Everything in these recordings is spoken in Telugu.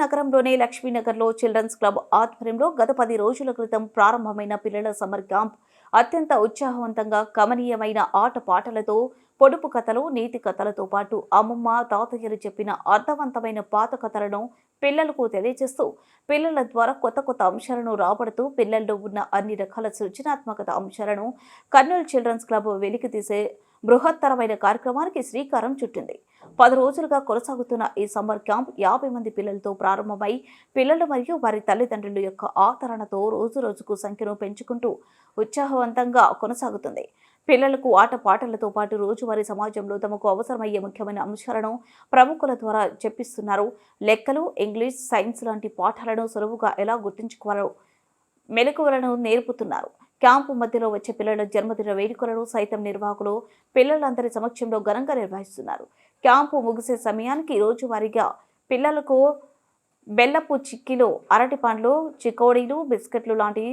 నగరంలోని లక్ష్మీనగర్లో చిల్డ్రన్స్ క్లబ్ ఆధ్వర్యంలో గత పది రోజుల క్రితం ప్రారంభమైన పిల్లల సమ్మర్ క్యాంప్ అత్యంత ఉత్సాహవంతంగా కమనీయమైన ఆట పాటలతో పొడుపు కథలు నీతి కథలతో పాటు అమ్మమ్మ తాతయ్యలు చెప్పిన అర్థవంతమైన పాత కథలను పిల్లలకు తెలియజేస్తూ పిల్లల ద్వారా కొత్త కొత్త అంశాలను రాబడుతూ పిల్లల్లో ఉన్న అన్ని రకాల సృజనాత్మకత అంశాలను కర్నూలు చిల్డ్రన్స్ క్లబ్ వెలికితీసే బృహత్తరమైన కార్యక్రమానికి శ్రీకారం చుట్టింది. పది రోజులుగా కొనసాగుతున్న ఈ సమ్మర్ క్యాంప్ యాభై మంది పిల్లలతో ప్రారంభమై పిల్లలు మరియు వారి తల్లిదండ్రుల యొక్క ఆదరణతో రోజు రోజుకు సంఖ్యను పెంచుకుంటూ ఉత్సాహవంతంగా కొనసాగుతుంది. పిల్లలకు ఆట పాటలతో పాటు రోజువారీ సమాజంలో తమకు అవసరమయ్యే ముఖ్యమైన అంశాలను ప్రముఖుల ద్వారా చెప్పిస్తున్నారు. లెక్కలు ఇంగ్లీష్ సైన్స్ లాంటి పాఠాలను సులువుగా ఎలా గుర్తుంచుకోవాలో మెలకువలను నేర్పుతున్నారు. క్యాంపు మధ్యలో వచ్చే పిల్లల జన్మదిన వేడుకలను సైతం నిర్వాహకులు పిల్లలందరి సమక్షంలో ఘనంగా నిర్వహిస్తున్నారు. క్యాంపు ముగిసే సమయానికి రోజువారీగా పిల్లలకు బెల్లపు చిక్కిలు అరటి పండ్లు చికోడీలు బిస్కెట్లు లాంటి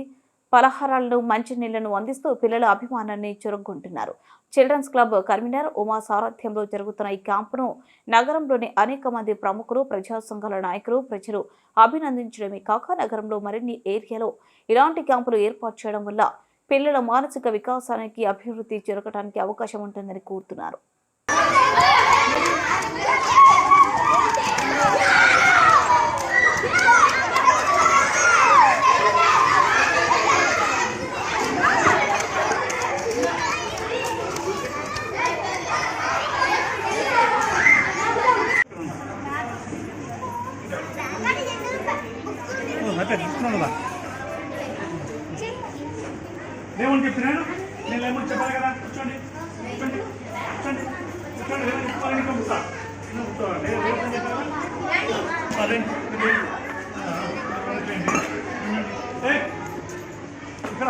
పలహారాలను మంచినీళ్ళను అందిస్తూ పిల్లల అభిమానాన్ని చురుగ్గుంటున్నారు. చిల్డ్రన్స్ క్లబ్ కన్వీనర్ ఉమా సారథ్యంలో జరుగుతున్న ఈ క్యాంపును నగరంలోని అనేక మంది ప్రముఖులు ప్రజా సంఘాల నాయకులు ప్రజలు అభినందించడమే కాక నగరంలో మరిన్ని ఏరియాలో ఇలాంటి క్యాంపులు ఏర్పాటు చేయడం వల్ల పిల్లల మానసిక వికాసానికి అభివృద్ధి జరగడానికి అవకాశం ఉంటుందని కోరుతున్నారు. అయితే తీసుకున్నాను ఏమని చెప్తున్నాను నేను ఏమని చెప్పాలి కదా. కూర్చోండి. కూర్చోండి. కూర్చోండి. కూర్చోండి. ఏమని చెప్పాలి నీకు కూర్చో ఇక్కడ.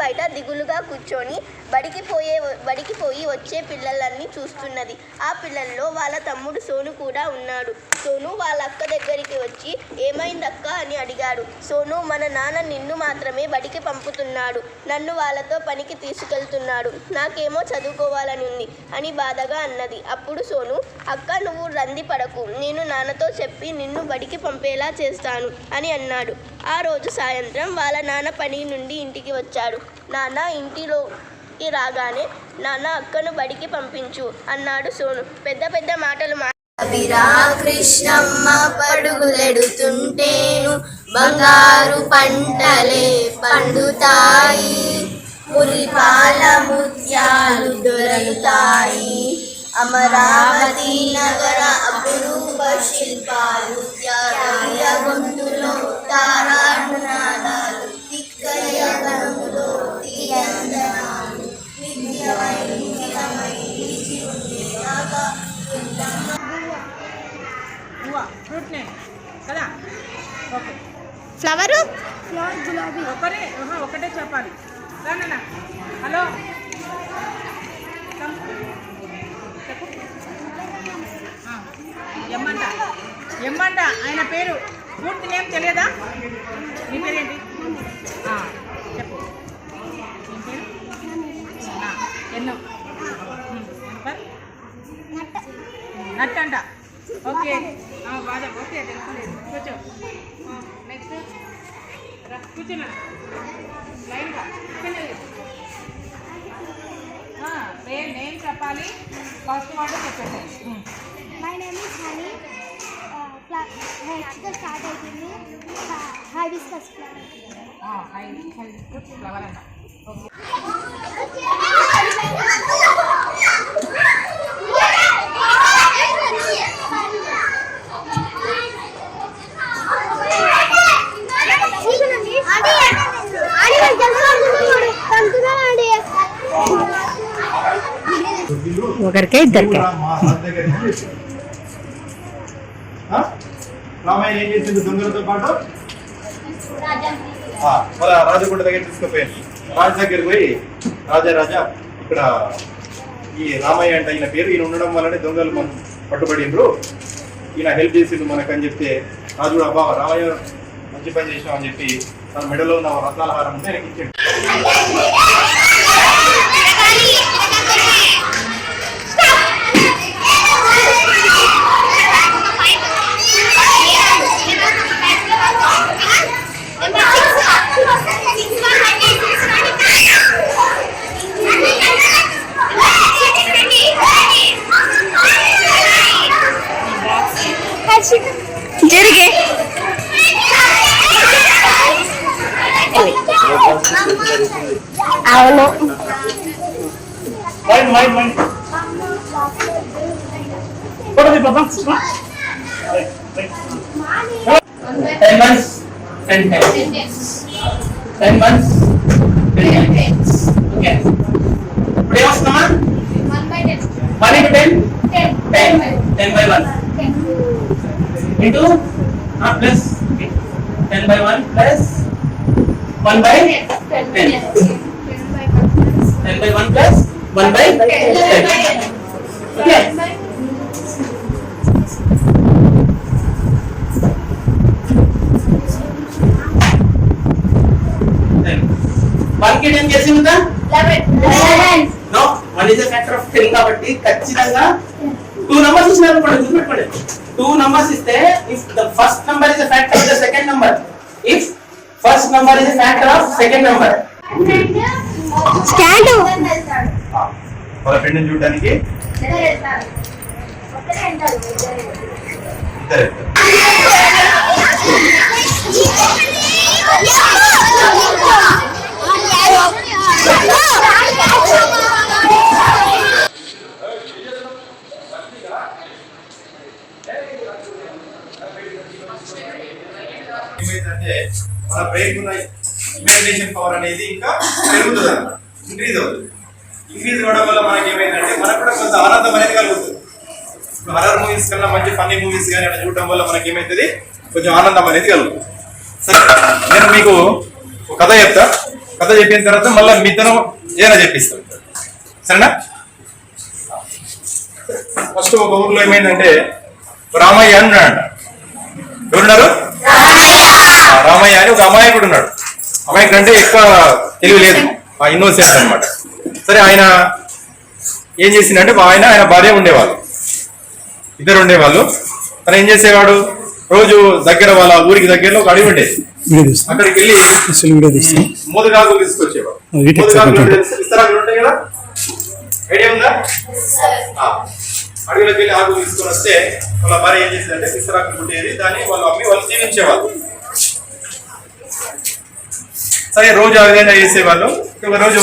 బయట దిగులుగా కూర్చొని బడికి పోయే బడికి పోయి వచ్చే పిల్లలన్నీ చూస్తున్నది. ఆ పిల్లల్లో వాళ్ళ తమ్ముడు సోను కూడా ఉన్నాడు. సోను వాళ్ళ అక్క దగ్గరికి వచ్చి ఏమైందక్క? అని అడిగాడు. సోను మన నాన్న నిన్ను మాత్రమే బడికి పంపుతున్నాడు. నన్ను వాళ్ళతో పనికి తీసుకెళ్తున్నాడు. నాకేమో చదువుకోవాలని ఉంది అని బాధగా అన్నది. అప్పుడు సోను అక్క నువ్వు రంది పడకు. నేను నాన్నతో చెప్పి నిన్ను బడికి పంపేలా చేస్తాను అని అన్నాడు. ఆ రోజు సాయంత్రం వాళ్ళ నాన్న పని నుండి ఇంటికి వచ్చాడు. నాన్న ఇంటిలోకి రాగానే నాన్న అక్కను బడికి పంపించు అన్నాడు సోను. పెద్ద పెద్ద మాటలు మా కృష్ణమ్మ పడుగులెడుతుంటేను బంగారు పంటలే పండుతాయి. మురిపాల ముత్యాలు దొరుకుతాయి అమరావతి నగర అపురూప శిల్పాలు గొంతులో తారాడు నాదాలు ఒకరే ఒకటే చెప్పాలి. రానన్నా హలో. చెప్పు. ఎమ్మంట. ఎమ్మంట ఆయన పేరు. పూర్తి నేమ్ తెలియదా? మీ పేరేంటి? చెప్పు. ఎన్నో. నట్ అంట. ఓకే. బాధ. ఓకే తెలుసు కూర్చో. కూర్చున్నా. లైన్గా పేరు నేమ్ చెప్పాలి. ఫస్ట్ వర్డ్ చెప్పేసాయి. మై నేమ్ ఇస్ హనీ హెచ్తో స్టార్ట్ అవుతుంది హైబిస్కస్ ఫ్లవర్ ఆ, హై హై ఫ్లవర్ అంట. ఓకే ఒకరికే ఇద్దరికే. మా దగ్గర రామాయణ ఏం చేసింది దొంగలతో పాటు? రాజగుండ దగ్గర తీసుకుపోయాను రాజు దగ్గర పోయి రాజా రాజా ఇక్కడ ఈ రామయ్య అంటే ఈయన పేరు. ఈయన ఉండడం వల్లనే దొంగలు మనం పట్టుబడిండ్రు. ఈయన హెల్ప్ చేసిండు మనకు అని చెప్తే రాజు కూడా అబ్బా రామయ్య మంచి పని చేసినాం అని చెప్పి తన మెడలో ఉన్న రత్నాల ఉంటే ఆయనకి ఇచ్చిండు అవును ten months ten tens. Ten months ten tens. Okay. ఇప్పుడు ఏమొస్తుందమ్మా? One into ten ten ten by one into plus ten by one plus one by ten ten by one plus one by ten okay వన్కి టెన్ చేసి ఉందా no one is factor of ten కాబట్టి ఖచ్చితంగా టూ నంబర్స్ ఇచ్చినారు అనుకోండి గుర్తుపెట్టుకోండి. టూ నంబర్స్ ఇస్తే if the first number is factor of the second number if first number is factor of second number stand. వాళ్ళ ఫ్రెండ్ని చూడడానికి ఇద్దరు ఏమైందంటే మన బ్రెయిన్ ఉన్న ఇమాజినేషన్ పవర్ అనేది ఇంకా పెరుగుతుంది అన్నమాట. ఇంక్రీజ్ అవుతుంది. ఇంక్రీజ్ అవ్వడం వల్ల మనకి ఏమైందంటే మనకు కూడా కొంత ఆనందం అనేది కలుగుతుంది. ఇప్పుడు హర్రర్ మూవీస్ కన్నా మంచి ఫన్నీ మూవీస్ కానీ అట్లా చూడడం వల్ల మనకి ఏమవుతుంది కొంచెం ఆనందం అనేది కలుగుతుంది. సరే నేను మీకు ఒక కథ చెప్తా. కథ చెప్పిన తర్వాత మళ్ళీ మీతను ఏదైనా చెప్పిస్తాను సరేనా? ఫస్ట్ ఒక ఊర్లో ఏమైందంటే రామయ్య అని ఎవరున్నారు? రామయ్య అని ఒక అమాయకుడు ఉన్నాడు. అమాయకుడు అంటే ఎక్కువ తెలివి లేదు. ఆ ఇన్నోసెన్స్ అన్నమాట. సరే ఆయన ఏం చేసిందంటే ఆయన ఆయన భార్య ఉండేవాళ్ళు. ఇద్దరు ఉండేవాళ్ళు. తను ఏం చేసేవాడు? రోజు దగ్గర వాళ్ళ ఊరికి దగ్గరలో ఒక అడవి ఉండేది. అక్కడికి వెళ్ళి మోదగాకులు తీసుకొచ్చేవాడు. విస్తరాకులు ఉంటాయి కదా? ఐడియా ఉందా? ఆ. అడవిలోకి వెళ్ళి ఆకులు తీసుకొని వస్తే వాళ్ళ భార్య ఏం చేసేదంటే విస్తరాకులు పుట్టేది దాన్ని వాళ్ళు అమ్మి వాళ్ళు జీవించేవాళ్ళు. సరే రోజు ఆ విధంగా చేసేవాళ్ళు. ఒక రోజు